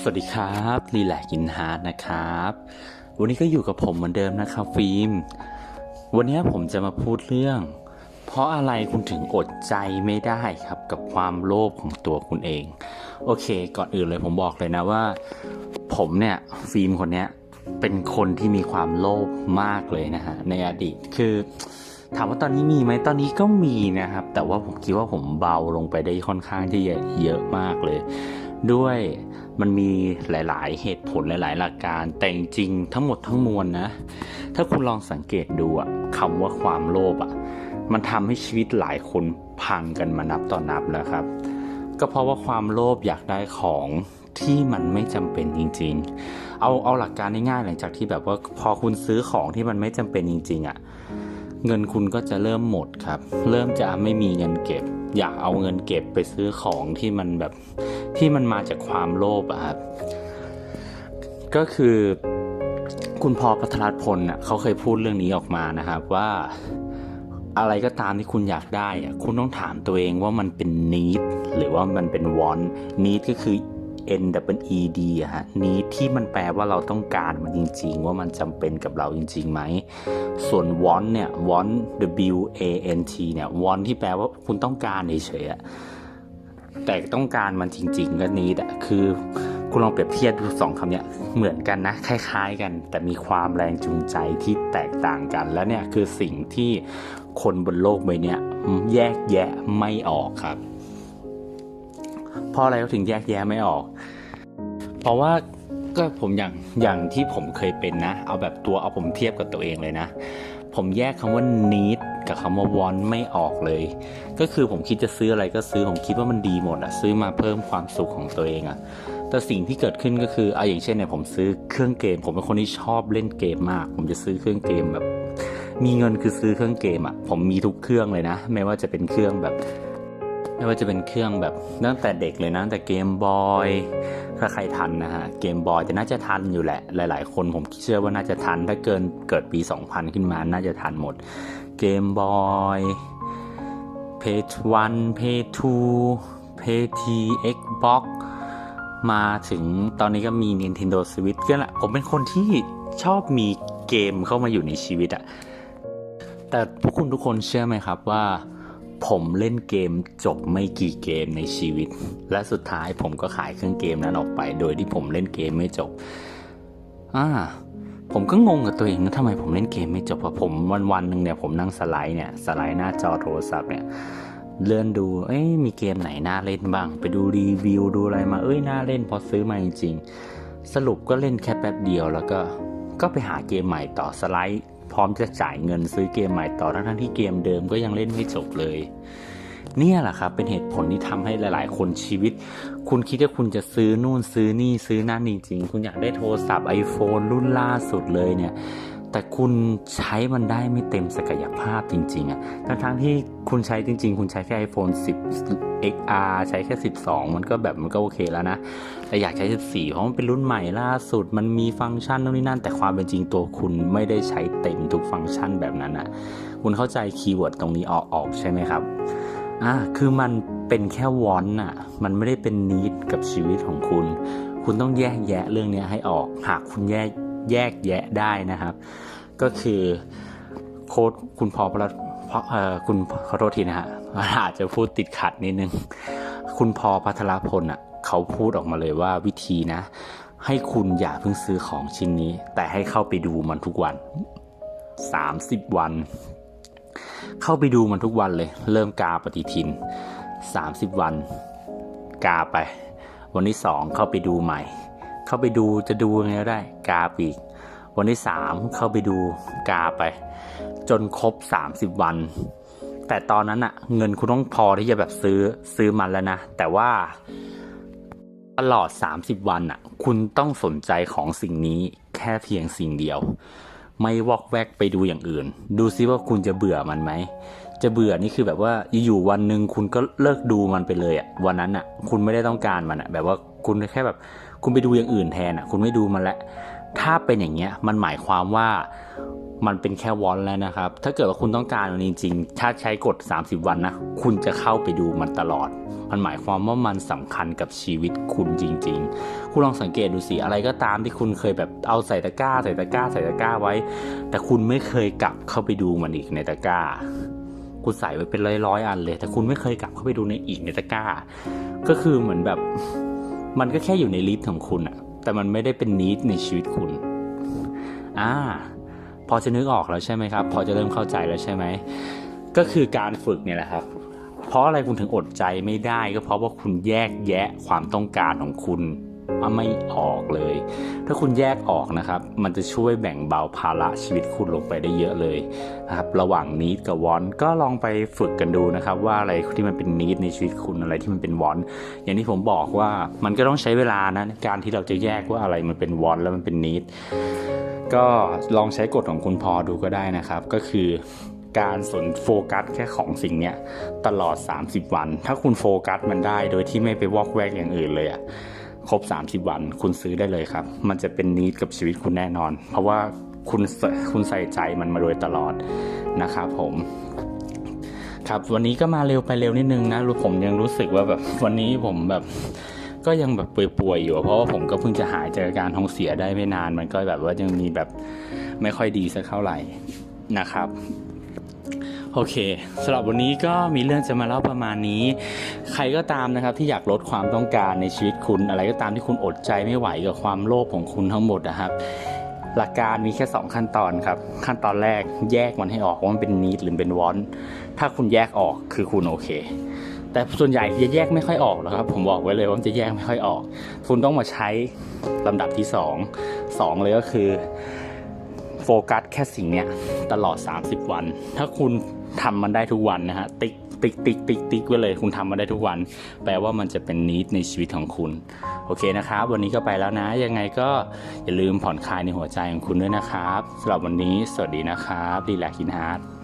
สวัสดีครับรีแลกกินฮาร์ดนะครับ วันนี้ก็อยู่กับผมเหมือนเดิมนะครับฟิล์ม วันนี้ผมจะมาพูดเรื่อง เพราะอะไรคุณถึงอดใจไม่ได้ครับกับความโลภของตัวคุณเอง โอเค ก่อนอื่นเลยผมบอกเลยนะว่า ผมเนี่ยฟิล์มคนเนี้ยเป็นคนที่มีความโลภมากเลยนะฮะในอดีตคือถามว่าตอนนี้มีไหมตอนนี้ก็มีนะครับ แต่ว่าผมคิดว่าผมเบาลงไปได้ค่อนข้างที่จะเยอะมากเลย ด้วยมันมีหลาย ๆ เหตุผลหลาย ๆ หลักการ แต่จริงๆทั้งหมดทั้งมวลนะ ถ้าคุณลองสังเกตดูอะคำว่าความโลภอะมันทำให้ชีวิตหลายคนพังกันมานับต่อนับแล้วครับ ก็เพราะว่าความโลภอยากได้ของที่มันไม่จำเป็นจริง ๆ เอาเอาหลักการง่ายๆหลังจากที่แบบว่าพอคุณซื้อของที่มันไม่จำเป็นจริง ๆอะ เงินคุณก็จะเริ่มหมดครับ เริ่มจะไม่มีเงินเก็บ อยากเอาเงินเก็บไปซื้อของที่มันแบบที่มันมาจากความโลภอะครับ ก็คือคุณพอพัทรพลน่ะเขาเคยพูดเรื่องนี้ออกมานะครับว่าอะไรก็ตามที่คุณอยากได้อะคุณต้องถามตัวเองว่ามันเป็น need หรือว่ามันเป็น want need ก็คือ N W E D อะฮะ need ที่มันแปลว่าเราต้องการมันจริง ๆ ว่ามันจำเป็นกับเราจริงๆไหม ส่วน want เนี่ย want W A N T เนี่ย want ที่แปลว่าคุณต้องการเฉยๆอะแต่ต้องการมันจริง ๆ ก็ need อะคือคุณลองเปรียบเทียบดูสองคำเนี้ยเหมือนกันนะ คล้ายๆกัน แต่มีความแรงจูงใจที่แตกต่างกัน และเนี่ยคือสิ่งที่คนบนโลกใบนี้แยกแยะไม่ออกครับ เพราะอะไรเขาถึงแยกแยะไม่ออก เพราะว่าก็ผมอย่างอย่างที่ผมเคยเป็นนะ เอาแบบตัวเอาผมเทียบกับตัวเองเลยนะ ผมแยกคำว่า need กับคำว่า want ไม่ออกเลย ก็คือผมคิดจะซื้ออะไรก็ซื้อผมคิดว่ามันดีหมดอะซื้อมาเพิ่มความสุขของตัวเองอะแต่สิ่งที่เกิดขึ้นก็คือเอาอย่างเช่นเนี่ยผมซื้อเครื่องเกม ผมเป็นคนที่ชอบเล่นเกมมาก ผมจะซื้อเครื่องเกมแบบ มีเงินคือซื้อเครื่องเกมอะผมมีทุกเครื่องเลยนะ ไม่ว่าจะเป็นเครื่องแบบ ไม่ว่าจะเป็นเครื่องแบบตั้งแต่เด็กเลยนะตั้งแต่เกมบอยถ้าใครทันนะฮะเกมบอยจะน่าจะทันอยู่แหละ หลาย ๆ คนผมเชื่อว่าน่าจะทัน ถ้าเกินเกิดปี 2000 ขึ้นมาน่าจะทันหมด เกมบอยเพจวันเพจทูเพจทีเอ็กบ็อกมาถึงตอนนี้ก็มี Nintendo Switch ก็แหละผมเป็นคนที่ชอบมีเกมเข้ามาอยู่ในชีวิตอะแต่พวกคุณทุกคนเชื่อไหมครับว่า ผมเล่นเกมจบไม่กี่เกมในชีวิต และสุดท้ายผมก็ขายเครื่องเกมนั้นออกไป โดยที่ผมเล่นเกมไม่จบ อ่า ผมก็งงกับตัวเองนะทำไมผมเล่นเกมไม่จบเพราะผมวันวันหนึ่งเนี่ยผมนั่งสไลด์เนี่ยสไลด์หน้าจอโทรศัพท์เนี่ยเลื่อนดู เอ้ย มีเกมไหนน่าเล่นบ้าง ไปดูรีวิวดูอะไรมา เอ้ย น่าเล่นพอซื้อมาจริงๆ สรุปก็เล่นแค่แป๊บเดียวแล้วก็ ก็ไปหาเกมใหม่ต่อสไลด์ ร้อมจะจ่ายเงินซื้อเกมใหม่ต่อทั้งที่เกมเดิมก็ยังเล่นไม่จบเลย เนี่ยแหละครับเป็นเหตุผลที่ทำให้หลาย ๆ คนชีวิต คุณคิดว่าคุณจะซื้อนู่นซื้อนี่ซื้อนั่นจริงๆคุณอยากได้โทรศัพท์ iPhone รุ่นล่าสุดเลยเนี่ย แต่คุณใช้มันได้ไม่เต็มศักยภาพจริงๆอะทั้งทั้งๆที่คุณใช้จริง ๆ คุณใช้แค่ iPhone 10 XR ใช้แค่ 12 มันก็แบบมันก็โอเคแล้วนะ แต่อยากใช้ 14 เพราะมันเป็นรุ่นใหม่ล่าสุด มันมีฟังก์ชันนู่นนี่นั่น แต่ความเป็นจริงตัวคุณไม่ได้ใช้เต็มทุกฟังก์ชันแบบนั้นอะคุณเข้าใจคีย์เวิร์ดตรงนี้ออกออกใช่ไหมครับ อ่าคือมันเป็นแค่วอนน่ะ มันไม่ได้เป็นนิดกับชีวิตของคุณ คุณต้องแยกแยะเรื่องนี้ให้ออก หากคุณแยก แยกแยะได้นะครับ ก็คือโค้ดคุณพอพระเพราะเอ่อคุณขอโทษทีนะฮะอาจจะพูดติดขัดนิดนึง คุณพอพัทรพลอะเขาพูดออกมาเลยว่าวิธีนะ ให้คุณอย่าเพิ่งซื้อของชิ้นนี้ แต่ให้เข้าไปดูมันทุกวัน 30 วัน เข้าไปดูมันทุกวันเลย เริ่มกาปฏิทิน 30 วัน กาไป วันที่สองเข้าไปดูใหม่ เข้าไปดูจะดูยังไงก็ได้กาไปอีก วันที่สามเข้าไปดูกาไป จนครบ 30 วัน แต่ตอนนั้นอะเงินคุณต้องพอที่จะแบบซื้อซื้อมันแล้วนะ แต่ว่าตลอด 30 วันอะคุณต้องสนใจของสิ่งนี้แค่เพียงสิ่งเดียว ไม่วอกแวกไปดูอย่างอื่น ดูซิว่าคุณจะเบื่อมันไหมจะเบื่อนี่คือแบบว่าอยู่ๆวันหนึ่งคุณก็เลิกดูมันไปเลยอะวันนั้นอะคุณไม่ได้ต้องการมันอะแบบว่า คุณแค่แบบ คุณไปดูอย่างอื่นแทนอะ คุณไม่ดูมันละถ้าเป็นอย่างเงี้ยมันหมายความว่ามันเป็นแค่วอนแล้วนะครับ ถ้าเกิดว่าคุณต้องการมันจริงๆ ถ้าใช้กฎ 30 วันนะ คุณจะเข้าไปดูมันตลอด มันหมายความว่ามันสำคัญกับชีวิตคุณจริง ๆ คุณลองสังเกตดูสิ อะไรก็ตามที่คุณเคยแบบเอาใส่ตะกร้า ใส่ตะกร้า ใส่ตะกร้าไว้ แต่คุณไม่เคยกลับเข้าไปดูมันอีกในตะกร้า คุณใส่ไว้เป็นร้อยๆอันเลย แต่คุณไม่เคยกลับเข้าไปดูในอีกในตะกร้า ก็คือเหมือนแบบ มันก็แค่อยู่ในลิสต์ของคุณอะแต่มันไม่ได้เป็นนิดในชีวิตคุณ อ่า พอจะนึกออกแล้วใช่ไหมครับ พอจะเริ่มเข้าใจแล้วใช่ไหม ก็คือการฝึกเนี่ยแหละครับ เพราะอะไรคุณถึงอดใจไม่ได้ ก็เพราะว่าคุณแยกแยะความต้องการของคุณ ไม่ออกเลย ถ้าคุณแยกออกนะครับ มันจะช่วยแบ่งเบาภาระชีวิตคุณลงไปได้เยอะเลยนะครับ ระหว่างนิดกับวอนก็ลองไปฝึกกันดูนะครับ ว่าอะไรที่มันเป็นนิดในชีวิตคุณอะไรที่มันเป็นวอนอย่างที่ผมบอกว่ามันก็ต้องใช้เวลานะการที่เราจะแยกว่าอะไรมันเป็นวอนแล้วมันเป็นนิดก็ลองใช้กฎของคุณพอดูก็ได้นะครับ ก็คือการสนโฟกัสแค่ของสิ่งเนี้ยตลอด 30 วัน ถ้าคุณโฟกัสมันได้โดยที่ไม่ไปวอกแวกอย่างอื่นเลยอะ ครบ 30 วัน คุณซื้อได้เลยครับ มันจะเป็นนิดกับชีวิตคุณแน่นอน เพราะว่าคุณคุณใส่ใจมันมาโดยตลอดนะครับผมครับวันนี้ก็มาเร็วไปเร็วนิดนึงนะรู้ผมยังรู้สึกว่าแบบวันนี้ผมแบบก็ยังแบบป่วยๆอยู่ เพราะว่าผมก็เพิ่งจะหายจากการท้องเสียได้ไม่นาน มันก็แบบว่ายังมีแบบไม่ค่อยดีสักเท่าไหร่นะครับ โอเคสำหรับวันนี้ก็มีเรื่องจะมาเล่าประมาณนี้ ใครก็ตามนะครับที่อยากลดความต้องการในชีวิตคุณ อะไรก็ตามที่คุณอดใจไม่ไหวกับความโลภของคุณทั้งหมดนะครับ หลักการมีแค่ 2 ขั้นตอนครับ ขั้นตอนแรกแยกมันให้ออกว่ามันเป็นนีดหรือเป็นวอนถ้าคุณแยกออกคือคุณโอเค แต่ส่วนใหญ่จะแยกไม่ค่อยออกหรอกครับ ผมบอกไว้เลยว่ามันจะแยกไม่ค่อยออก คุณต้องมาใช้ลำดับที่ 2 2 เลยก็คือโฟกัสแค่สิ่งเนี้ยตลอด 30 วัน ถ้าคุณ ทำมันได้ทุกวันนะฮะติ๊กติ๊กติ๊กติ๊กติ๊กไว้เลยคุณทำมาได้ทุกวัน แปลว่ามันจะเป็นนิดในชีวิตของคุณ โอเคนะครับ วันนี้ก็ไปแล้วนะ ยังไงก็อย่าลืมผ่อนคลายในหัวใจของคุณด้วยนะครับสำหรับวันนี้สวัสดีนะครับดีแลกินฮาร์ด